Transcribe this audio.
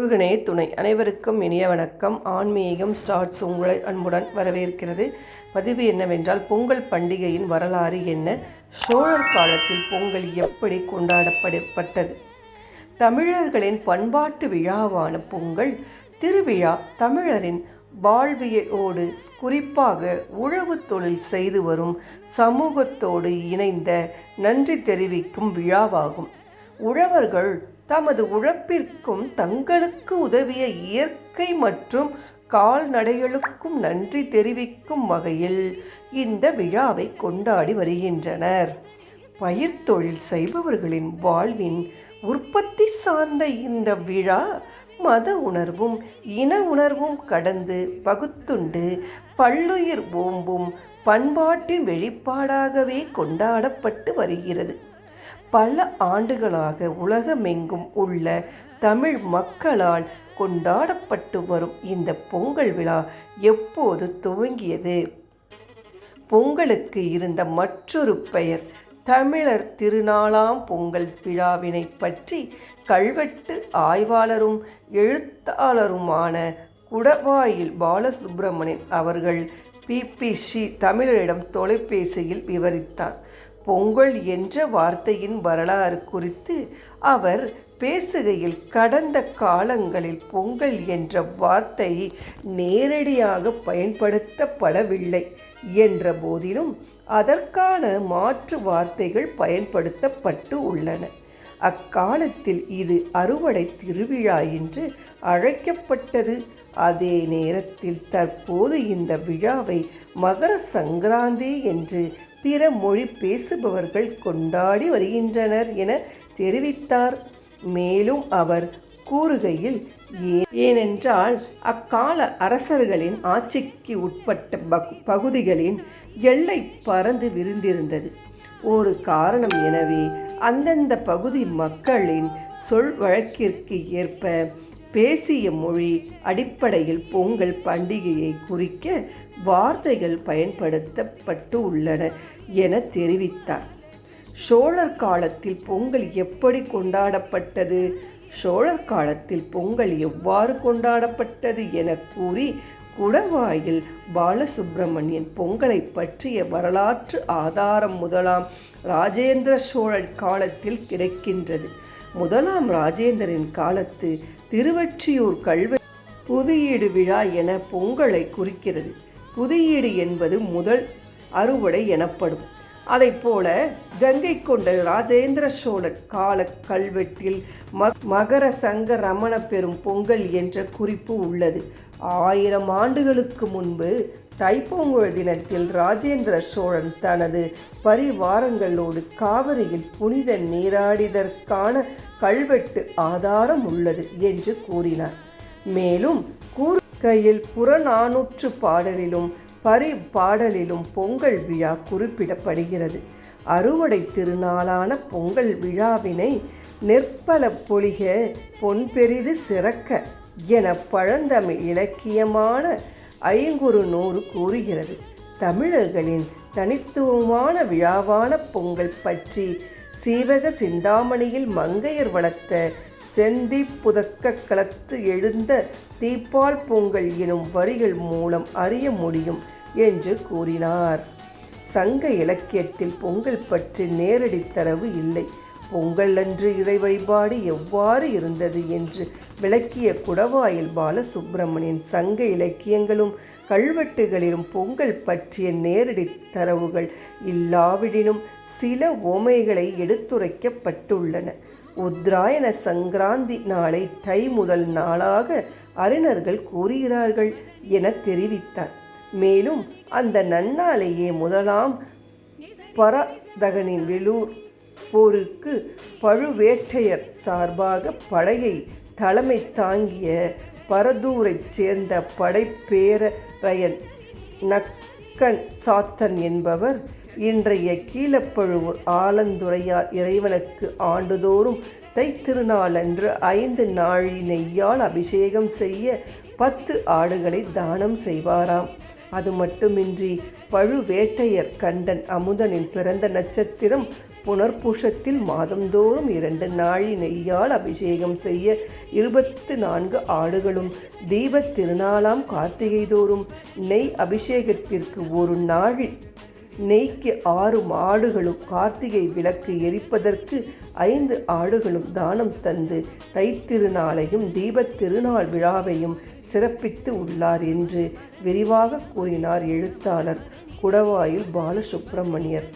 முருகனே துணை. அனைவருக்கும் இனிய வணக்கம். ஆன்மீகம் ஸ்டார்ட்ஸ் உங்களை அன்புடன் வரவேற்கிறது. பதிவு என்னவென்றால் பொங்கல் பண்டிகையின் வரலாறு என்ன? சோழர் காலத்தில் பொங்கல் எப்படி கொண்டாடப்படப்பட்டது? தமிழர்களின் பண்பாட்டு விழாவான பொங்கல் திருவிழா தமிழரின் வாழ்வியலோடு குறிப்பாக உழவு தொழில் செய்து வரும் சமூகத்தோடு இணைந்த நன்றி தெரிவிக்கும் விழாவாகும். உழவர்கள் தமது உழைப்பிற்கும் தங்களுக்கு உதவிய இயற்கை மற்றும் கால்நடைகளுக்கும் நன்றி தெரிவிக்கும் வகையில் இந்த விழாவை கொண்டாடி வருகின்றனர். பயிர் தொழில் செய்பவர்களின் வாழ்வின் உற்பத்தி சார்ந்த இந்த விழா மத உணர்வும் இன உணர்வும் கடந்து பகுத்துண்டு பல்லுயிர் ஓம்பும் பண்பாட்டின் வெளிப்பாடாகவே கொண்டாடப்பட்டு வருகிறது. பல ஆண்டுகளாக உலகமெங்கும் உள்ள தமிழ் மக்களால் கொண்டாடப்பட்டு வரும் இந்த பொங்கல் விழா எப்போது துவங்கியது? பொங்கலுக்கு இருந்த மற்றொரு பெயர் தமிழர் திருநாளாம் பொங்கல் விழாவினை பற்றி கல்வெட்டு ஆய்வாளரும் எழுத்தாளருமான குடவாயில் பாலசுப்பிரமணியன் அவர்கள் பிபிசி தமிழரிடம் தொலைபேசியில் விவரித்தார். பொங்கல் என்ற வார்த்தையின் வரலாறு குறித்து அவர் பேசுகையில் கடந்த காலங்களில் பொங்கல் என்ற வார்த்தை நேரடியாக பயன்படுத்தப்படவில்லை என்ற போதிலும் அதற்கான மாற்று வார்த்தைகள் பயன்படுத்தப்பட்டு உள்ளன. அக்காலத்தில் இது அறுவடை திருவிழா என்று அழைக்கப்பட்டது. அதே நேரத்தில் தற்போது இந்த விழாவை மகர சங்கராந்தி என்று பிற மொழி பேசுபவர்கள் கொண்டாடி வருகின்றனர் என தெரிவித்தார். மேலும் அவர் கூறுகையில் ஏனென்றால் அக்கால அரசர்களின் ஆட்சிக்கு உட்பட்ட பகுதிகளின் எல்லை பறந்து விரிந்திருந்தது. ஒரு காரணம் எனவே அந்தந்த பகுதி மக்களின் சொல் வழக்கிற்கு ஏற்ப பேசிய மொழி அடிப்படையில் பொங்கல் பண்டிகையை குறிக்க வார்த்தைகள் பயன்படுத்தப்பட்டு உள்ளன என தெரிவித்தார். சோழர் காலத்தில் பொங்கல் எப்படி கொண்டாடப்பட்டது? சோழர் காலத்தில் பொங்கல் எவ்வாறு கொண்டாடப்பட்டது என கூறி குடவாயில் பாலசுப்பிரமணியன் பொங்கலை பற்றிய வரலாற்று ஆதாரம் முதலாம் ராஜேந்திர சோழர் காலத்தில் கிடைக்கின்றது. முதலாம் ராஜேந்திரன் காலத்து திருவற்றியூர் கல்வெ புதியீடு விழா என பொங்கலை குறிக்கிறது. புதியீடு என்பது முதல் அறுவடை எனப்படும். அதை போல கங்கை கொண்ட ராஜேந்திர சோழர் கால கல்வெட்டில் மகர சங்க ரமண பெறும் பொங்கல் என்ற குறிப்பு உள்ளது. ஆயிரம் ஆண்டுகளுக்கு முன்பு தைப்பொங்கல் தினத்தில் ராஜேந்திர சோழன் தனது பரிவாரங்களோடு காவிரியில் புனித நீராடிதற்கான கல்வெட்டு ஆதாரம் உள்ளது என்று கூறினார். மேலும் கூறுகையில் புறநானூற்று பாடலிலும் பரி பாடலிலும் பொங்கல் விழா குறிப்பிடப்படுகிறது. அறுவடை திருநாளான பொங்கல் விழாவினை நெற்பல பொழிக பொன்பெரிது சிறக்க என பழந்தமிழ் இலக்கியமான ஐங்குறு நூறு கூறுகிறது. தமிழர்களின் தனித்துவமான விழாவான பொங்கல் பற்றி சீவக சிந்தாமணியில் மங்கையர் வளர்த்த செந்தி புதக்க களத்து எழுந்த தீப்பால் பொங்கல் எனும் வரிகள் மூலம் அறிய முடியும் என்று கூறினார். சங்க இலக்கியத்தில் பொங்கல் பற்றி நேரடி தரவு இல்லை. பொங்கல் அன்று இறை வழிபாடு எவ்வாறு இருந்தது என்று விளக்கிய குடவாயில் பாலசுப்பிரமணியன் சங்க இலக்கியங்களும் கல்வெட்டுகளிலும் பொங்கல் பற்றிய நேரடி தரவுகள் இல்லாவிடினும் சில ஓமைகளை எடுத்துரைக்கப்பட்டுள்ளன. உத்ராயண சங்கராந்தி நாளை தை முதல் நாளாக அறிஞர்கள் கூறுகிறார்கள் என தெரிவித்தார். மேலும் அந்த நன்னாளையே முதலாம் பரதகனின் வெலூர் போருக்கு பழுவேட்டையர் சார்பாக படையை தலைமை தாங்கிய பரதூரைச் சேர்ந்த படைப்பேரையன் நக்கன் சாத்தன் என்பவர் இன்றைய கீழப்பழுவூர் ஆலந்துறையார் இறைவனுக்கு ஆண்டுதோறும் தைத்திருநாளன்று ஐந்து நாழி நெய்யால் அபிஷேகம் செய்ய பத்து ஆடுகளை தானம் செய்வாராம். அது மட்டுமின்றி பழுவேட்டையர் கண்டன் அமுதனின் பிறந்த நட்சத்திரம் புனர்பூஷத்தில் மாதந்தோறும் இரண்டு நாழி நெய்யால் அபிஷேகம் செய்ய இருபத்து நான்கு ஆடுகளும் தீபத் திருநாளாம் கார்த்திகை தோறும் நெய் அபிஷேகத்திற்கு ஒரு நாழி நெய்க்கு ஆறு ஆடுகளும் கார்த்திகை விளக்கு எரிப்பதற்கு ஐந்து ஆடுகளும் தானம் தந்து தைத்திருநாளையும் தீபத் திருநாள் விழாவையும் சிறப்பித்து உள்ளார் என்று விரிவாக கூறினார் எழுத்தாளர் குடவாயில் பாலசுப்பிரமணியர்